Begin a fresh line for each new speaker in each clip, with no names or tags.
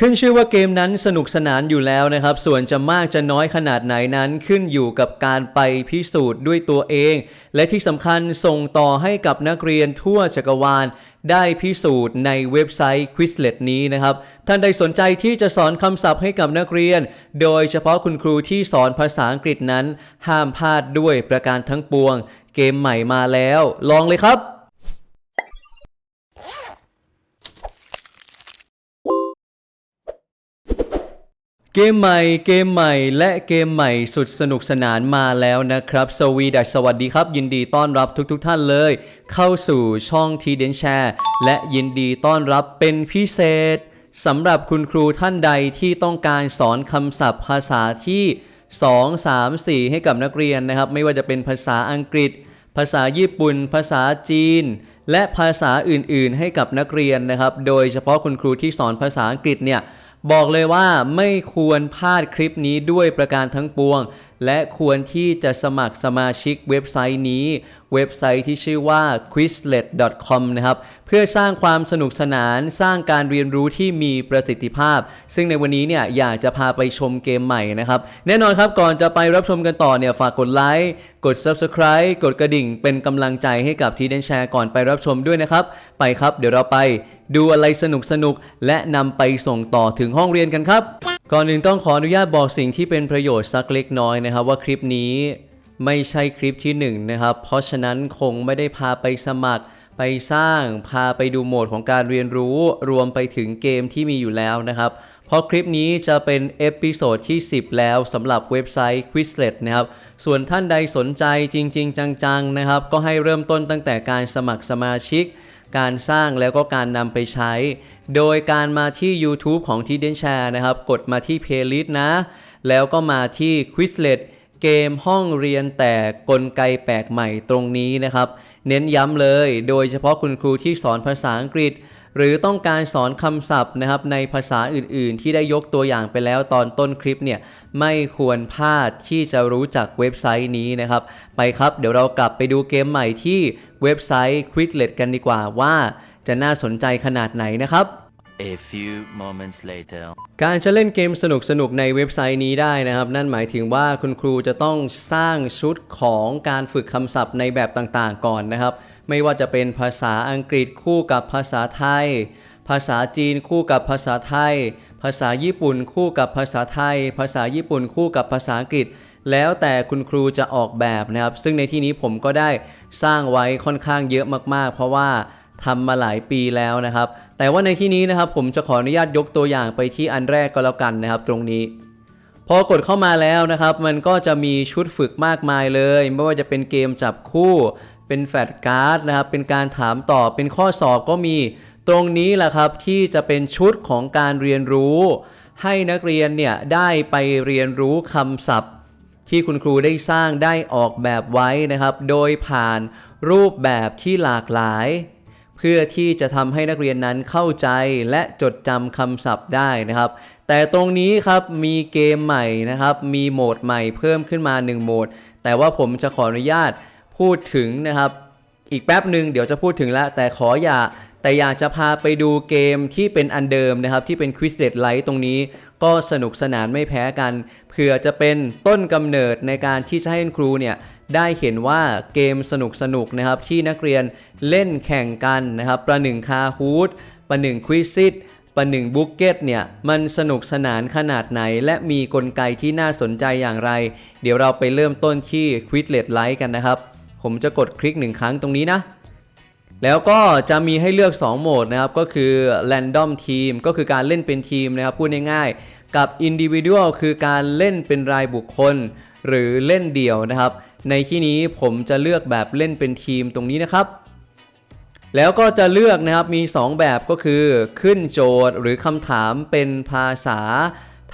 ขึ้นชื่อว่าเกมนั้นสนุกสนานอยู่แล้วนะครับ ส่วนจะมากจะน้อยขนาดไหนนั้นขึ้นอยู่กับการไปพิสูจน์ด้วยตัวเอง และที่สำคัญส่งต่อให้กับนักเรียนทั่วจักรวาลได้พิสูจน์ในเว็บไซต์ Quizlet นี้นะครับ ท่านใดสนใจที่จะสอนคำศัพท์ให้กับนักเรียน โดยเฉพาะคุณครูที่สอนภาษาอังกฤษนั้น ห้ามพลาดด้วยประการทั้งปวง เกมใหม่มาแล้ว ลองเลยครับ เกมใหม่ เกมใหม่ และเกมใหม่สุดสนุกสนานมาแล้วนะครับ สวีดัสสวัสดีครับ ยินดีต้อนรับทุกๆทท่านเลย เข้าสู่ช่องทีเดนแชร์และยินดีต้อนรับเป็นพิเศษสำหรับคุณครูท่านใดที่ต้องการสอนคำศัพท์ภาษาที่ 2 3 4 ให้กับนักเรียนนะครับ ไม่ว่าจะเป็นภาษาอังกฤษ ภาษาญี่ปุ่น ภาษาจีน และภาษาอื่นๆ ให้กับนักเรียนนะครับ โดยเฉพาะคุณครูที่สอนภาษาอังกฤษเนี่ย บอกเลยว่าไม่ควรพลาดคลิปนี้ด้วยประการทั้งปวง และควรที่จะสมัครสมาชิกเว็บไซต์นี้ เว็บไซต์ที่ชื่อว่า quizlet.com นะครับเพื่อสร้างความสนุกสนานสร้างการเรียนรู้ที่มีประสิทธิภาพ ซึ่งในวันนี้เนี่ยอยากจะพาไปชมเกมใหม่นะครับแน่นอนครับก่อนจะไปรับชมกันต่อเนี่ยฝากกดไลค์กด Subscribe กดกระดิ่ง เป็นกำลังใจให้กับทีเดนแชร์ก่อนไปรับชมด้วยนะครับ ไปครับเดี๋ยวเราไปดูอะไรสนุกสนุกๆและนำไปส่งต่อถึงห้องเรียนกันครับ ก่อนอื่นต้องขออนุญาตบอกสิ่งที่เป็นประโยชน์สักเล็กน้อยนะครับ ว่าคลิปนี้ ไม่ใช่คลิปที่หนึ่งนะครับ เพราะฉะนั้นคงไม่ได้พาไปสมัคร ไปสร้างพาไปดูโหมดของการเรียนรู้ รวมไปถึงเกมที่มีอยู่แล้วนะครับ เพราะคลิปนี้จะเป็นเอพิโซดที่ 10 แล้วสำหรับเว็บไซต์ Quizlet นะครับ ส่วนท่านใดสนใจจริง ๆ จังๆนะครับ ก็ให้เริ่มต้นตั้งแต่การสมัครสมาชิกการสร้างแล้วก็การนำไปใช้ โดยการมาที่ YouTube ของที่เดนแชร์นะครับ กดมาที่ Playlist นะ แล้วก็มาที่ Quizlet เกมห้องเรียนแต่กลไกแปลกใหม่ตรงนี้นะครับ เน้นย้ำเลย โดยเฉพาะคุณครูที่สอนภาษาอังกฤษ หรือต้องการสอนคำศัพท์นะครับในภาษาอื่นๆ ที่ได้ยกตัวอย่างไปแล้วตอนต้นคลิปเนี่ยไม่ควรพลาดที่จะรู้จักเว็บไซต์นี้นะครับ ไปครับเดี๋ยวเรากลับไปดูเกมใหม่ที่เว็บไซต์ Quizlet กันดีกว่าว่าจะน่าสนใจขนาดไหนนะครับ
A few moments later.
การจะเล่นเกมสนุกๆในเว็บไซต์นี้ได้นะครับ นั่นหมายถึงว่าคุณครูจะต้องสร้างชุดของการฝึกคำศัพท์ในแบบต่างๆ ก่อนนะครับ ไม่ว่าจะเป็นภาษาอังกฤษคู่กับภาษาไทย ภาษาจีนคู่กับภาษาไทย ภาษาญี่ปุ่นคู่กับภาษาไทย ภาษาญี่ปุ่นคู่กับภาษาอังกฤษ แล้วแต่คุณครูจะออกแบบนะครับ ซึ่งในที่นี้ผมก็ได้สร้างไว้ค่อนข้างเยอะมากๆ เพราะว่า ทำมาหลายปีแล้วนะครับ แต่ว่าในที่นี้นะครับผมจะขออนุญาตยกตัวอย่างไปที่อันแรกก็แล้วกันนะครับ ตรงนี้ พอกดเข้ามาแล้วนะครับ มันก็จะมีชุดฝึกมากมายเลย ไม่ว่าจะเป็นเกมจับคู่ เป็นแฟลชการ์ดนะครับ เป็นการถามตอบ เป็นข้อสอบก็มี ตรงนี้แหละครับที่จะเป็นชุดของการเรียนรู้ ให้นักเรียนเนี่ยได้ไปเรียนรู้คำศัพท์ ที่คุณครูได้สร้างได้ออกแบบไว้นะครับ โดยผ่านรูปแบบที่หลากหลาย เพื่อที่จะทำให้นักเรียนนั้นเข้าใจและจดจำคำศัพท์ได้นะครับ แต่ตรงนี้ครับมีเกมใหม่นะครับ มีโหมดใหม่เพิ่มขึ้นมา 1 โหมด แต่ว่าผมจะขออนุญาตพูดถึงนะครับ อีกแป๊บหนึ่งเดี๋ยวจะพูดถึงแล้วแต่ขออย่าแต่อยากจะพาไปดูเกมที่เป็นอันเดิมนะครับ ที่เป็น Quizlet Lite ตรงนี้ ก็สนุกสนานไม่แพ้กันเผื่อจะเป็นต้นกำเนิดในการที่จะให้คุณครูเนี่ย ได้เห็นว่าเกมสนุกสนุกๆนะครับที่นักเรียนเล่นแข่งกันนะครับประหนึ่งคาฮูดประหนึ่งควิซิตประหนึ่งบุ๊กเก็ตเนี่ยมันสนุกสนานขนาดไหน และมีกลไกที่น่าสนใจอย่างไร เดี๋ยวเราไปเริ่มต้นที่ Quizlet Lite กันนะครับ ผมจะกดคลิกหนึ่งครั้งตรงนี้นะแล้วก็จะมีให้เลือก 2 โหมดนะครับ ก็คือ Random Team ก็คือการเล่นเป็นทีมนะครับ พูดง่ายๆ กับ Individual คือการเล่นเป็นรายบุคคล หรือเล่นเดี่ยวนะครับ ในที่นี้ผมจะเลือกแบบเล่นเป็นทีมตรงนี้นะครับ แล้วก็จะเลือกนะครับมี 2 แบบก็คือขึ้นโจทย์หรือคำถามเป็นภาษา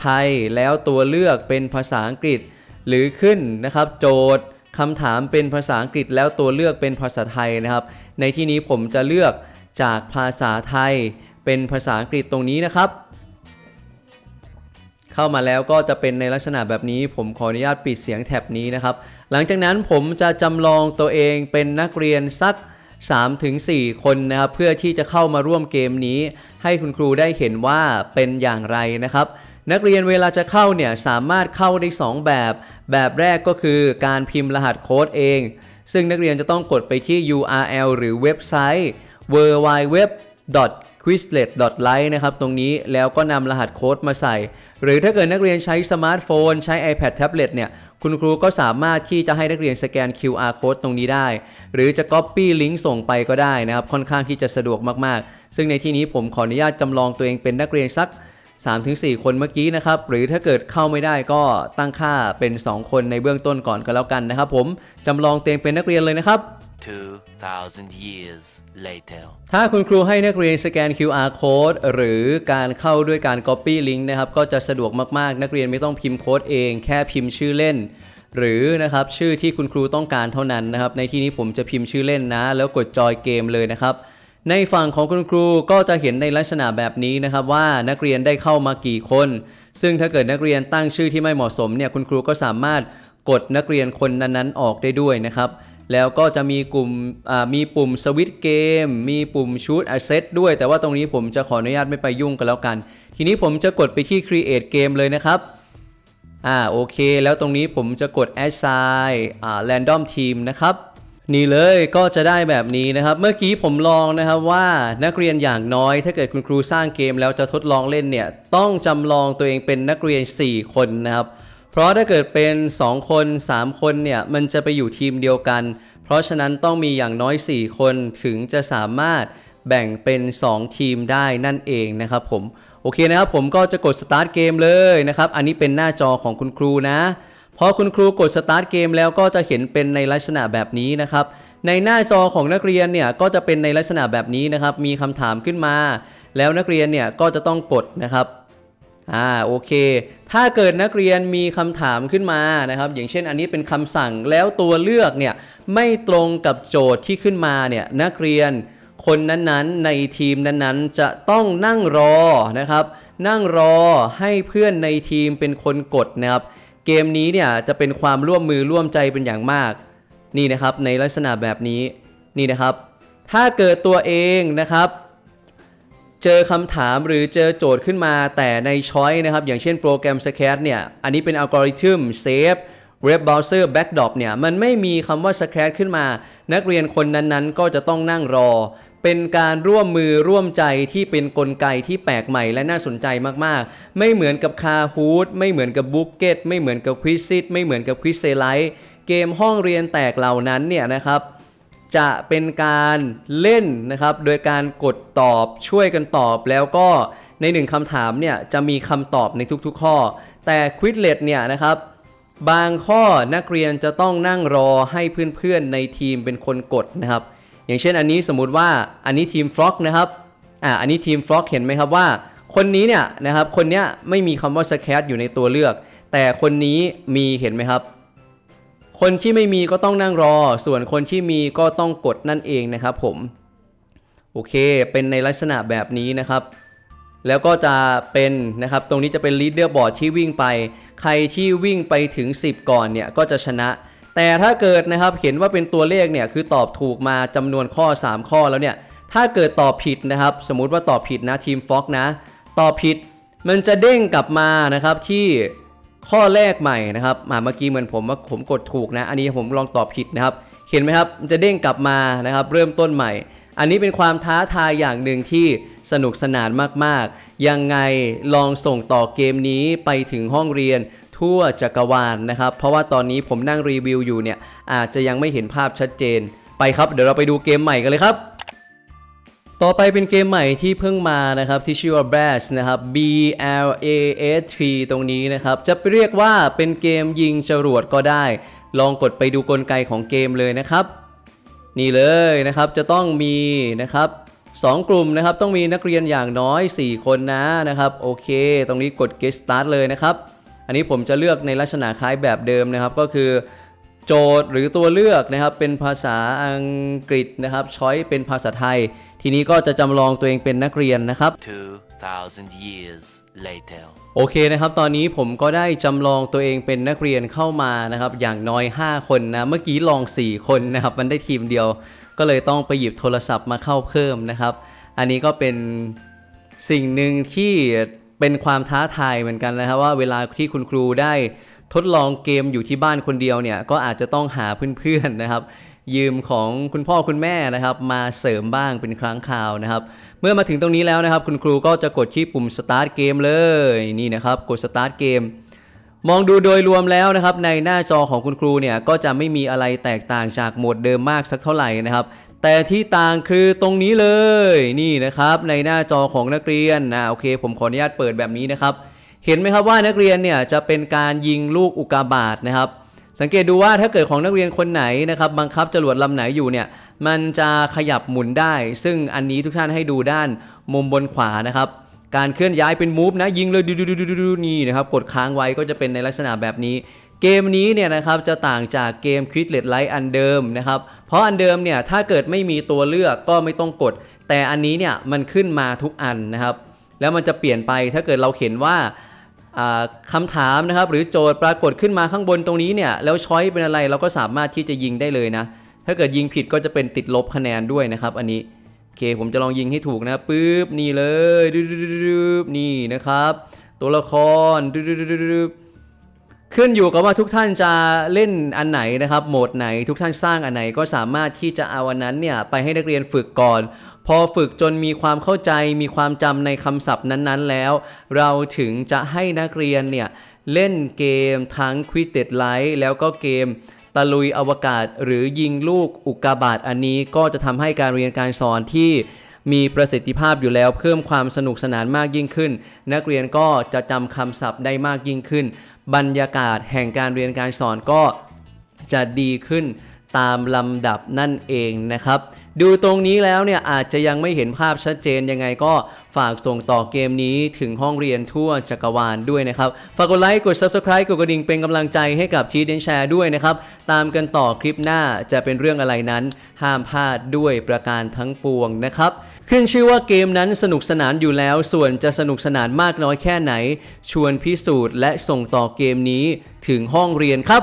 ไทย แล้วตัวเลือกเป็นภาษาอังกฤษ หรือขึ้นนะครับโจทย์คำถามเป็นภาษาอังกฤษ แล้วตัวเลือกเป็นภาษาไทยนะครับ ในที่นี้ผมจะเลือกจากภาษาไทยเป็นภาษาอังกฤษตรงนี้นะครับ เข้ามาแล้วก็จะเป็นในลักษณะแบบนี้ ผมขออนุญาตปิดเสียงแท็บนี้นะครับ หลังจากนั้นผมจะจำลองตัวเองเป็นนักเรียนสัก3-4 คนนะครับ เพื่อที่จะเข้ามาร่วมเกมนี้ ให้คุณครูได้เห็นว่าเป็นอย่างไรนะครับ นักเรียนเวลาจะเข้าเนี่ยสามารถเข้าได้ 2 แบบ แบบแรกก็คือการพิมพ์รหัสโค้ดเอง ซึ่งนักเรียนจะต้องกดไปที่ URL หรือเว็บไซต์ quizlet lite นะครับตรงนี้แล้วก็นำรหัสโค้ดมาใส่ หรือถ้าเกิดนักเรียนใช้สมาร์ทโฟน ใช้ iPad tablet เนี่ยคุณครูก็สามารถที่จะให้นักเรียนสแกน QR code ตรงนี้ได้ หรือจะ Copy ลิงก์ส่งไปก็ได้นะครับ ค่อนข้างที่จะสะดวกมากๆ ซึ่งในที่นี้ผมขออนุญาตจำลองตัวเองเป็นนักเรียนสัก 3-4 คนเมื่อกี้นะครับ หรือถ้าเกิดเข้าไม่ได้ก็ตั้งค่าเป็น 2 คนในเบื้องต้นก่อนก็แล้วกันนะครับผมจำลองตัวเองเป็นนักเรียนเลยนะครับ
2,000 years later.
ถ้าคุณครูให้นักเรียนสแกน QR code หรือการเข้าด้วยการ Copy Link นะครับ ก็จะสะดวกมาก ๆ นักเรียนไม่ต้องพิมพ์โค้ดเอง แค่พิมพ์ชื่อเล่น หรือนะครับชื่อที่คุณครูต้องการเท่านั้นนะครับ ในที่นี้ผมจะพิมพ์ชื่อเล่นนะ แล้วกดจอยเกมเลยนะครับ ในฝั่งของคุณครูก็จะเห็นในลักษณะแบบนี้นะครับว่านักเรียนได้เข้ามากี่คน ซึ่งถ้าเกิดนักเรียนตั้งชื่อที่ไม่เหมาะสมเนี่ยคุณครูก็สามารถกดนักเรียนคนนั้นๆออกได้ด้วยนะครับ แล้วก็จะมีกลุ่มมีปุ่มสวิตเกม มีปุ่มชูด asset ด้วย แต่ว่าตรงนี้ผมจะขออนุญาตไม่ไปยุ่งกันแล้วกัน ทีนี้ผมจะกดไปที่ create game เลยนะครับอ่าโอเค แล้วตรงนี้ผมจะกด assign อ่า random team นะครับ นี่เลยก็จะได้แบบนี้นะครับ เมื่อกี้ผมลองนะครับว่านักเรียนอย่างน้อยถ้าเกิดคุณครูสร้างเกมแล้วจะทดลองเล่นเนี่ยต้องจำลองตัวเองเป็นนักเรียน 4 คนนะครับ เพราะถ้าเกิดเป็น 2 คน 3 คนเนี่ยมันจะไปอยู่ทีมเดียวกัน เพราะฉะนั้นต้องมีอย่างน้อย 4 คนถึงจะสามารถแบ่งเป็น 2 ทีมได้นั่นเองนะครับผมโอเคนะครับผมก็จะกด start เกมเลยนะครับอันนี้เป็นหน้าจอของคุณครูนะ พอคุณครูกด start เกมแล้วก็จะเห็นเป็นในลักษณะแบบนี้นะครับ ในหน้าจอของนักเรียนเนี่ยก็จะเป็นในลักษณะแบบนี้นะครับ มีคำถามขึ้นมา แล้วนักเรียนเนี่ยก็จะต้องกดนะครับอ่าโอเค ถ้าเกิดนักเรียนมีคำถามขึ้นมานะครับ อย่างเช่นอันนี้เป็นคำสั่งแล้วตัวเลือกเนี่ยไม่ตรงกับโจทย์ที่ขึ้นมาเนี่ยนักเรียนคนนั้นๆ ในทีมนั้นๆ จะต้องนั่งรอนะครับ นั่งรอให้เพื่อนในทีมเป็นคนกดนะครับ เกมนี้เนี่ยจะเป็นความร่วมมือร่วมใจเป็นอย่างมาก นี่นะครับในลักษณะแบบนี้นี่นะครับ ถ้าเกิดตัวเองนะครับ เจอคำถามหรือเจอโจทย์ขึ้นมาแต่ในช้อยนะครับ อย่างเช่นโปรแกรม s c a t เนี่ยอันนี้เป็นอัลกอริทึม Save Web Browser Backdrop เนี่ยมันไม่มีคำว่า s c a t ขึ้นมา นักเรียนคนนั้นๆ ก็จะต้องนั่งรอ เป็นการร่วมมือร่วมใจที่เป็นนกลไกที่แปลกใหม่และน่าสนใจมากๆ ไม่เหมือนกับ Kahoot ไม่เหมือนกับ b o o k e t ไม่เหมือนกับ Quizit ไม่เหมือนกับ Quiz l i t e เกมห้องเรียนแตกเหล่านั้นเนี่ยนะครับจะเป็นการเล่นนะครับโดยการกดตอบช่วยกันตอบแล้วก็ในหนึ่งคำถามเนี่ยจะมีคำตอบในทุกๆ ข้อ แต่ Quizlet เนี่ยนะครับบางข้อนักเรียนจะต้องนั่งรอให้เพื่อนๆในทีมเป็นคนกดนะครับ อย่างเช่นอันนี้สมมุติว่าอันนี้ทีมฟล็อกนะครับอ่าอันนี้ทีมฟล็อกเห็นไหมครับว่า คนนี้เนี่ยนะครับคนเนี้ยไม่มีคำว่าสแครอยู่ในตัวเลือก แต่คนนี้มีเห็นไหมครับ คนที่ไม่มีก็ต้องนั่งรอ ส่วนคนที่มีก็ต้องกดนั่นเองนะครับผมโอเค เป็นในลักษณะแบบนี้นะครับ แล้วก็จะเป็นนะครับ ตรงนี้จะเป็น leader board ที่วิ่งไป ใครที่วิ่งไปถึง 10 ก่อนเนี่ย ก็จะชนะ แต่ถ้าเกิดนะครับเห็นว่าเป็นตัวเลขเนี่ยคือตอบถูกมาจำนวนข้อ 3 ข้อแล้วเนี่ยถ้าเกิดตอบผิดนะครับ สมมุติว่าตอบผิดนะทีมฟ็อกนะ ตอบผิดมันจะเด้งกลับมานะครับที่ข้อแรกใหม่นะครับอ่าเมื่อกี้เหมือนผมว่าผมกดถูกนะ อันนี้ผมลองตอบผิดนะครับ เห็นไหมครับมันจะเด้งกลับมานะครับ เริ่มต้นใหม่ อันนี้เป็นความท้าทายอย่างหนึ่งที่สนุกสนานมากๆ ยังไงลองส่งต่อเกมนี้ไปถึงห้องเรียน ทั่วจักรวาลนะครับ เพราะว่าตอนนี้ผมนั่งรีวิวอยู่เนี่ย อาจจะยังไม่เห็นภาพชัดเจน ไปครับ เดี๋ยวเราไปดูเกมใหม่กันเลยครับต่อไปเป็นเกมใหม่ที่เพิ่งมานะครับที่ชื่อว่า Blast นะครับ B L A S T ตรงนี้นะครับ จะเรียกว่าเป็นเกมยิงจรวดก็ได้ ลองกดไปดูกลไกของเกมเลยนะครับ นี่เลยนะครับจะต้องมีนะครับสองกลุ่มนะครับต้องมีนักเรียนอย่างน้อย 4 คนนะนะครับ โอเค ตรงนี้กด get start เลยนะครับ อันนี้ผมจะเลือกในลักษณะคล้ายแบบเดิมนะครับ ก็คือ โจทย์หรือตัวเลือกนะครับ เป็นภาษาอังกฤษนะครับช้อยเป็นภาษาไทย ทีนี้ก็จะจำลองตัวเองเป็นนักเรียนนะครับ
thousand years later.
โอเคนะครับ ตอนนี้ผมก็ได้จำลองตัวเองเป็นนักเรียนเข้ามานะครับ อย่างน้อย 5 คนนะ เมื่อกี้ลอง 4 คนนะครับ มันได้ทีมเดียว ก็เลยต้องไปหยิบโทรศัพท์มาเข้าเพิ่มนะครับ อันนี้ก็เป็นสิ่งหนึ่งที่ เป็นความท้าทายเหมือนกันนะครับว่าเวลาที่คุณครูได้ทดลองเกมอยู่ที่บ้านคนเดียวเนี่ยก็อาจจะต้องหาเพื่อนๆนะครับ ยืมของคุณพ่อคุณแม่นะครับ มาเสริมบ้างเป็นครั้งคราวนะครับ เมื่อมาถึงตรงนี้แล้วนะครับ คุณครูก็จะกดที่ปุ่ม start game เลยนี่นะครับ กด start game มองดูโดยรวมแล้วนะครับ ในหน้าจอของคุณครูเนี่ยก็จะไม่มีอะไรแตกต่างจากโหมดเดิมมากสักเท่าไหร่นะครับ แต่ที่ต่างคือตรงนี้เลยนี่นะครับในหน้าจอของนักเรียนนะโอเค ผมขออนุญาตเปิดแบบนี้นะครับ เห็นไหมครับว่านักเรียนเนี่ยจะเป็นการยิงลูกอุกาบาตนะครับ สังเกตดูว่าถ้าเกิดของนักเรียนคนไหนนะครับบังคับจรวดลำไหนอยู่เนี่ยมันจะขยับหมุนได้ ซึ่งอันนี้ทุกท่านให้ดูด้านมุมบนขวานะครับ การเคลื่อนย้ายเป็นมูฟนะยิงเลยดูดูดูดูดูนี่นะครับกดค้างไว้ก็จะเป็นในลักษณะแบบนี้ เกมนี้เนี่ยนะครับจะต่างจากเกม q u i z l e t Light อันเดิมนะครับ เพราะอันเดิมเนี่ยถ้าเกิดไม่มีตัวเลือกก็ไม่ต้องกด แต่อันนี้เนี่ยมันขึ้นมาทุกอันนะครับ แล้วมันจะเปลี่ยนไปถ้าเกิดเราเห็นว่าคำถามนะครับหรือโจทย์ปรากฏขึ้นมาข้างบนตรงนี้เนี่ยแล้วช้อยเป็นอะไรเราก็สามารถที่จะยิงได้เลยนะ ถ้าเกิดยิงผิดก็จะเป็นติดลบคะแนนด้วยนะครับ อันนี้โอเคผมจะลองยิงให้ถูกนะปึ๊บนี่เลยดึบๆๆๆนี่นะครับ ตัวละครดึบ ขึ้นอยู่กับว่าทุกท่านจะเล่นอันไหนนะครับ โหมดไหนทุกท่านสร้างอันไหนก็สามารถที่จะเอาอันนั้นเนี่ยไปให้นักเรียนฝึกก่อน พอฝึกจนมีความเข้าใจมีความจำในคำศัพท์นั้นๆแล้ว เราถึงจะให้นักเรียนเนี่ยเล่นเกมทั้ง q u i z z Light แล้วก็เกมตะลุยอวกาศหรือยิงลูกอุกกาบาตอันนี้ก็จะทำให้การเรียนการสอนที่ มีประสิทธิภาพอยู่แล้ว เพิ่มความสนุกสนานมากยิ่งขึ้น นักเรียนก็จะจำคำศัพท์ได้มากยิ่งขึ้น บรรยากาศแห่งการเรียนการสอนก็จะดีขึ้นตามลำดับนั่นเองนะครับ ดูตรงนี้แล้วเนี่ยอาจจะยังไม่เห็นภาพชัดเจนยังไงก็ฝากส่งต่อเกมนี้ถึงห้องเรียนทั่วจักรวาลด้วยนะครับ ฝากกดไลค์กด Subscribe กดกระดิ่งเป็นกำลังใจให้กับทีเดนแชร์ด้วยนะครับ ตามกันต่อคลิปหน้าจะเป็นเรื่องอะไรนั้น ห้ามพลาดด้วยประการทั้งปวงนะครับ ขึ้นชื่อว่าเกมนั้นสนุกสนานอยู่แล้ว ส่วนจะสนุกสนานมากน้อยแค่ไหน ชวนพิสูจน์และส่งต่อเกมนี้ถึงห้องเรียนครับ